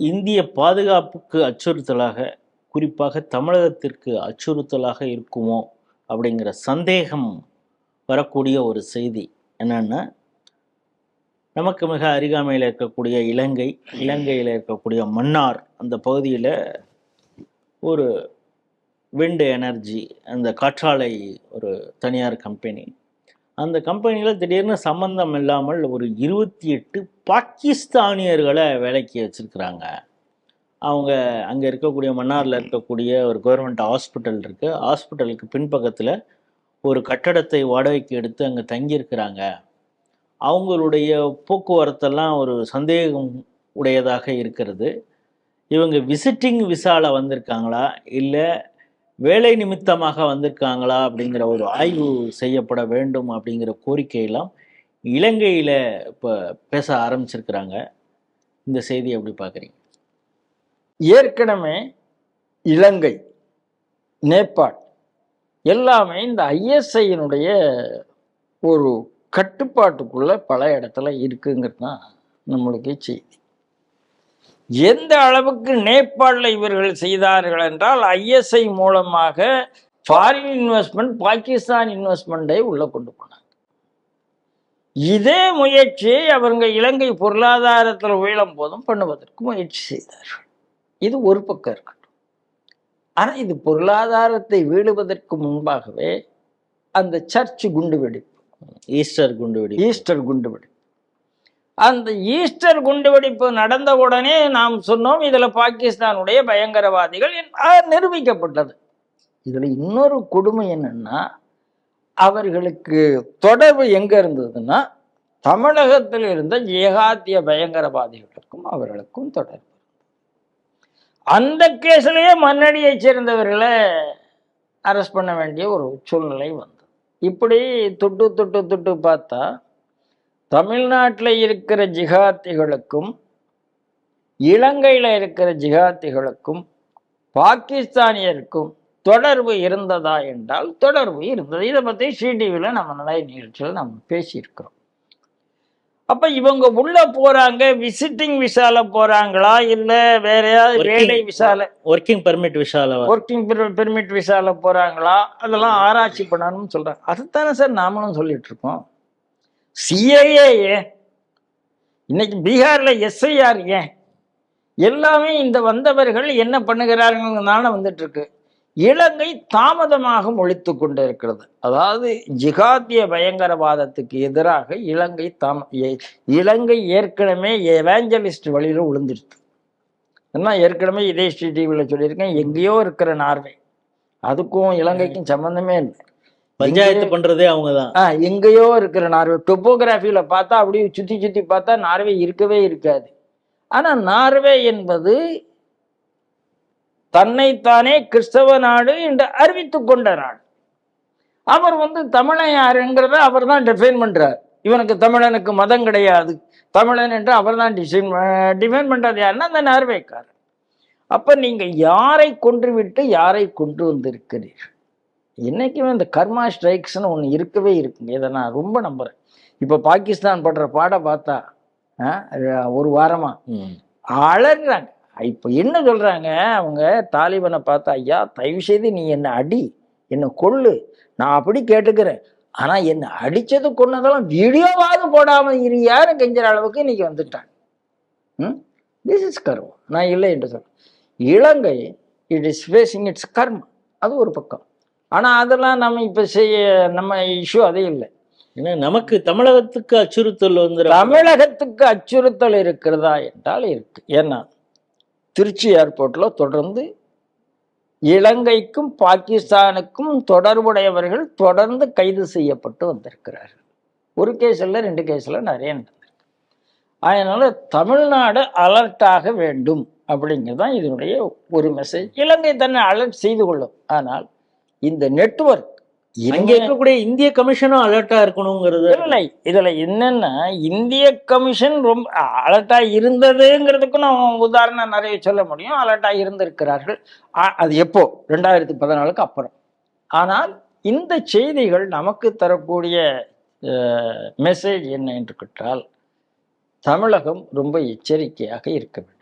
இந்திய பாதுகாப்புக்கு அச்சுறுத்தலாக குறிப்பாக தமிழகத்திற்கு அச்சுறுத்தலாக இருக்குமோ அப்படிங்கிற சந்தேகம் வரக்கூடிய ஒரு செய்தி என்னன்னா நமக்கு மிக அருகாமையில் இருக்கக்கூடிய இலங்கை இலங்கையில் இருக்கக்கூடிய மன்னார் அந்த பகுதியில் ஒரு விண்டு எனர்ஜி அந்த காற்றாலை ஒரு தனியார் கம்பெனி அந்த கம்பெனியில் திடீர்னு சம்மந்தம் இல்லாமல் ஒரு இருபத்தி எட்டு பாகிஸ்தானியர்களை வேலைக்கு வச்சுருக்குறாங்க. அவங்க அங்கே இருக்கக்கூடிய மன்னாரில் இருக்கக்கூடிய ஒரு கவர்மெண்ட் ஹாஸ்பிட்டல் இருக்குது ஹாஸ்பிட்டலுக்கு பின்பக்கத்தில் ஒரு கட்டடத்தை வாடகைக்கு எடுத்து அங்கே தங்கியிருக்கிறாங்க. அவங்களுடைய போக்குவரத்தெல்லாம் ஒரு சந்தேகம் உடையதாக இருக்கிறது. இவங்க விசிட்டிங் விசாவில் வந்திருக்காங்களா? இல்லை வேலை நிமித்தமாக வந்திருக்காங்களா அப்படிங்கிற ஒரு ஆய்வு செய்யப்பட வேண்டும் அப்படிங்கிற கோரிக்கையெல்லாம் இலங்கையில் இப்போ பேச ஆரம்பிச்சிருக்கிறாங்க. இந்த செய்தி எப்படி பார்க்குறீங்க? ஏற்கனவே இலங்கை நேபாள் எல்லாமே இந்த ஐஎஸ்ஐயினுடைய ஒரு கட்டுப்பாட்டுக்குள்ள பல இடத்துல இருக்குங்கிறது தான் நம்மளுக்கு செய்தி. எந்த அளவுக்கு நேபாளில் இவர்கள் செய்தார்கள் என்றால் ஐஎஸ்ஐ மூலமாக ஃபாரின் இன்வெஸ்ட்மெண்ட் பாகிஸ்தான் இன்வெஸ்ட்மெண்ட்டை உள்ள கொண்டு போனாங்க. இதே முயற்சியை அவங்க இலங்கை பொருளாதாரத்தில் உயலும் போதும் பண்ணுவதற்கு முயற்சி செய்தார்கள். இது ஒரு பக்கம் இருக்கட்டும். ஆனால் இது பொருளாதாரத்தை வீழுவதற்கு முன்பாகவே அந்த சர்ச் குண்டுவெடிப்பு ஈஸ்டர் குண்டுவெடி ஈஸ்டர் குண்டுவெடிப்பு. அந்த ஈஸ்டர் குண்டுவெடிப்பு நடந்த உடனே நாம் சொன்னோம் இதில் பாகிஸ்தானுடைய பயங்கரவாதிகள் ஆ, நிரூபிக்கப்பட்டது. இதில் இன்னொரு கொடுமை என்னன்னா அவர்களுக்கு தொடர்பு எங்க இருந்ததுன்னா தமிழகத்தில் இருந்த ஏகாத்திய பயங்கரவாதிகளுக்கும் அவர்களுக்கும் தொடர்பு. அந்த கேஸ்லேயே மன்னடியை சேர்ந்தவர்களை அரெஸ்ட் பண்ண வேண்டிய ஒரு சூழ்நிலை வந்தது. இப்படி தொட்டு தொட்டு தொட்டு பார்த்தா தமிழ்நாட்டில் இருக்கிற ஜிகாத்திகளுக்கும் இலங்கையில் இருக்கிற ஜிகாத்திகளுக்கும் பாகிஸ்தானியருக்கும் தொடர்பு இருந்ததா என்றால் தொடர்பு இருந்தது. இதை பற்றி சிடிவியில் நம்ம நிறைய நிகழ்ச்சியில் நம்ம பேசியிருக்கிறோம். அப்ப இவங்க உள்ள போறாங்க விசிட்டிங் விசால போறாங்களா இல்ல வேற ஏதாவது வேலை விசால ஒர்க்கிங் பெர்மிட் விஷால ஒர்க்கிங் பெர்மிட் விசால போறாங்களா? அதெல்லாம் ஆராய்ச்சி பண்ணணும்னு சொல்றாங்க. அதுதானே சார் நாமளும் சொல்லிட்டு இருக்கோம். ஏன்? இன்னைக்கு பீகார்ல எஸ்ஐஆர் ஏன்? எல்லாமே இந்த வந்தவர்கள் என்ன பண்ணுகிறார்கள் வந்துட்டு இருக்கு இலங்கை தாமதமாக ஒழித்து கொண்டு இருக்கிறது அதாவது ஜிகாத்திய பயங்கரவாதத்துக்கு எதிராக இலங்கை தாம இலங்கை ஏற்கனவே எவாஞ்சலிஸ்ட் வழியில விழுந்துருச்சு என்ன ஏற்கனவே இதே ஸ்ரீ டிவியில் சொல்லியிருக்கேன் எங்கேயோ இருக்கிற நார்வே. அதுக்கும் இலங்கைக்கும் சம்பந்தமே இல்லை. பஞ்சாயத்து பண்றதே அவங்க தான் ஆ எங்கேயோ இருக்கிற நார்வே டொப்போகிராஃபியில் பார்த்தா அப்படியே சுற்றி சுற்றி பார்த்தா நார்வே இருக்கவே இருக்காது. ஆனால் நார்வே என்பது தன்னைத்தானே கிறிஸ்தவ நாடு என்று அறிவித்துக் கொண்ட நாடு. அவர் வந்து தமிழன் யாருங்கிறத அவர் தான் டிஃபைன் பண்றார். இவனுக்கு தமிழனுக்கு மதம் கிடையாது. தமிழன் என்று அவர் தான் டிசைன் டிஃபைன் பண்றது யாருன்னா அந்த நார்வேக்காரர். அப்ப நீங்க யாரை கொன்று விட்டு யாரை கொண்டு வந்திருக்கிறீர்கள்? என்னைக்குமே இந்த கர்மா ஸ்ட்ரைக்ஸ்னு ஒன்று இருக்கவே இருக்குங்க. இதை நான் ரொம்ப நம்புறேன். இப்போ பாகிஸ்தான் படுற பாட பார்த்தா ஒரு வாரமா ம். அலறாங்க. இப்போ என்ன சொல்றாங்க? அவங்க தாலிபனை பார்த்தா ஐயா தயவு செய்து நீ என்னை அடி என்னை கொல்லு நான் அப்படி கேட்டுக்கிறேன். ஆனா என்னை அடிச்சது கொன்னதெல்லாம் வீடியோவாவது போடாம இருயாரு கெஞ்சுற அளவுக்கு இன்னைக்கு வந்துட்டாங்க. ம்? திஸ் இஸ் கர்மம் நான் இல்லை என்று சொல்றேன் இலங்கை இட் இஸ் ஃபேஸிங் இட்ஸ் கர்மம் அது ஒரு பக்கம். ஆனா அதெல்லாம் நம்ம இப்ப செய்ய நம்ம இஷ்யூ அதே இல்லை. ஏன்னா நமக்கு தமிழகத்துக்கு அச்சுறுத்தல் வந்து தமிழகத்துக்கு அச்சுறுத்தல் இருக்கிறதா என்றால் இருக்கு. ஏன்னா திருச்சி ஏர்போர்ட்ல தொடர்ந்து இலங்கைக்கும் பாகிஸ்தானுக்கும் தொடர்புடையவர்கள் தொடர்ந்து கைது செய்யப்பட்டு வந்திருக்கிறார்கள். ஒரு கேஸ் இல்லை ரெண்டு கேஸ்ல நிறைய நடந்திருக்கு. அதனால தமிழ்நாடு அலர்ட்டாக வேண்டும் அப்படிங்கிறது தான் இதனுடைய ஒரு மெசேஜ் இலங்கை தன்னை அலர்ட் செய்து கொள்ளும். ஆனால் இந்த நெட்வொர்க் அங்க இருக்கக்கூடிய இந்திய கமிஷனும் அலர்ட்டா இருக்கணுங்கிறது இல்லை இதுல என்னன்னா இந்திய கமிஷன் ரொம்ப அலர்ட்டா இருந்ததுங்கிறதுக்கும் நான் உதாரணம் நிறைய சொல்ல முடியும். அலர்ட்டா இருந்திருக்கிறார்கள். ஆ- அது எப்போ? ரெண்டாயிரத்தி பதினாலுக்கு அப்புறம். ஆனால் இந்த செய்திகள் நமக்கு தரக்கூடிய மெசேஜ் என்ன என்று கேட்டால் தமிழகம் ரொம்ப எச்சரிக்கையாக இருக்க வேண்டும்.